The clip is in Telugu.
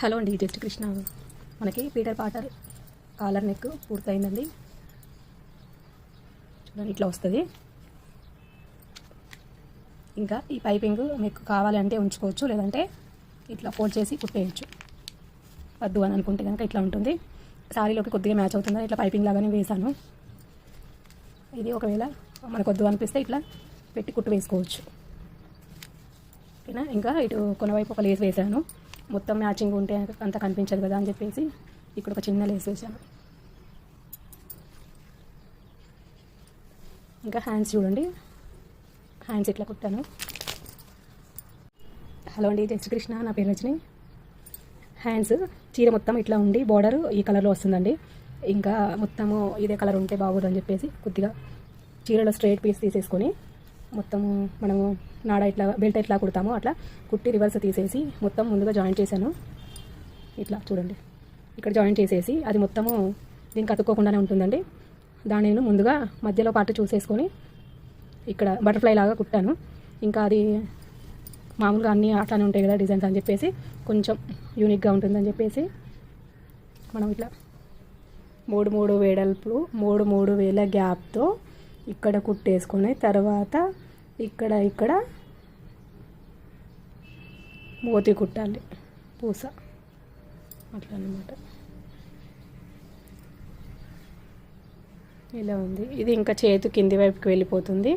హలో అండి జస్ట్ కృష్ణ. మనకి పీటర్ పాటర్ కాలర్ నెక్ పూర్తయిందండి. చూడండి ఇట్లా వస్తుంది. ఇంకా ఈ పైపింగ్ మీకు కావాలంటే ఉంచుకోవచ్చు లేదంటే ఇట్లా ఫోల్డ్ చేసి కుట్టేయచ్చు. వద్దు అని అనుకుంటే కనుక ఇట్లా ఉంటుంది. శారీలోకి కొద్దిగా మ్యాచ్ అవుతుందని ఇట్లా పైపింగ్ లాగానే వేసాను ఇది ఒకవేళ మనకు వద్దు అనిపిస్తే ఇట్లా పెట్టి కుట్టు వేసుకోవచ్చు. ఓకేనా? ఇంకా ఇటు కొనవైపు ఒక లేస్ వేసాను మొత్తం మ్యాచింగ్ ఉంటే అంత కనిపించదు కదా అని చెప్పేసి ఇక్కడ ఒక చిన్న లేస్ వేసాను. ఇంకా హ్యాండ్స్ చూడండి. హ్యాండ్స్ ఇట్లా కుట్టాను. హలో అండి జయ శ్రీకృష్ణ నా పేరు రజని. హ్యాండ్స్ చీర మొత్తం ఇట్లా ఉండి బార్డర్ ఈ కలర్లో వస్తుందండి. ఇంకా మొత్తము ఇదే కలర్ ఉంటే బాగోదని చెప్పేసి కొద్దిగా చీరలో స్ట్రైట్ పీస్ తీసేసుకొని మొత్తము మనము నాడ ఇట్లా బెల్ట్ ఎట్లా కుడతామో అట్లా కుట్టి రివర్స్ తీసేసి మొత్తం ముందుగా జాయింట్ చేశాను. ఇట్లా చూడండి. ఇక్కడ జాయింట్ చేసేసి అది మొత్తము దీనికి అతుక్కోకుండానే ఉంటుందండి. దాన్ని నేను ముందుగా మధ్యలో పాటు చూసేసుకొని ఇక్కడ బటర్ఫ్లై లాగా కుట్టాను. ఇంకా అది మామూలుగా అన్నీ అట్లానే ఉంటాయి కదా డిజైన్స్ అని చెప్పేసి కొంచెం యూనిక్గా ఉంటుందని చెప్పేసి మనం ఇట్లా మూడు మూడు వేడల్పులు మూడు మూడు వేల గ్యాప్తో ఇక్కడ కుట్టేసుకొని తర్వాత ఇక్కడ ఇక్కడ మోతి కుట్టాలి పూస. అట్లా అన్నమాట ఇలా ఉంది. ఇది ఇంకా చేతు కింది వైపుకి వెళ్ళిపోతుంది.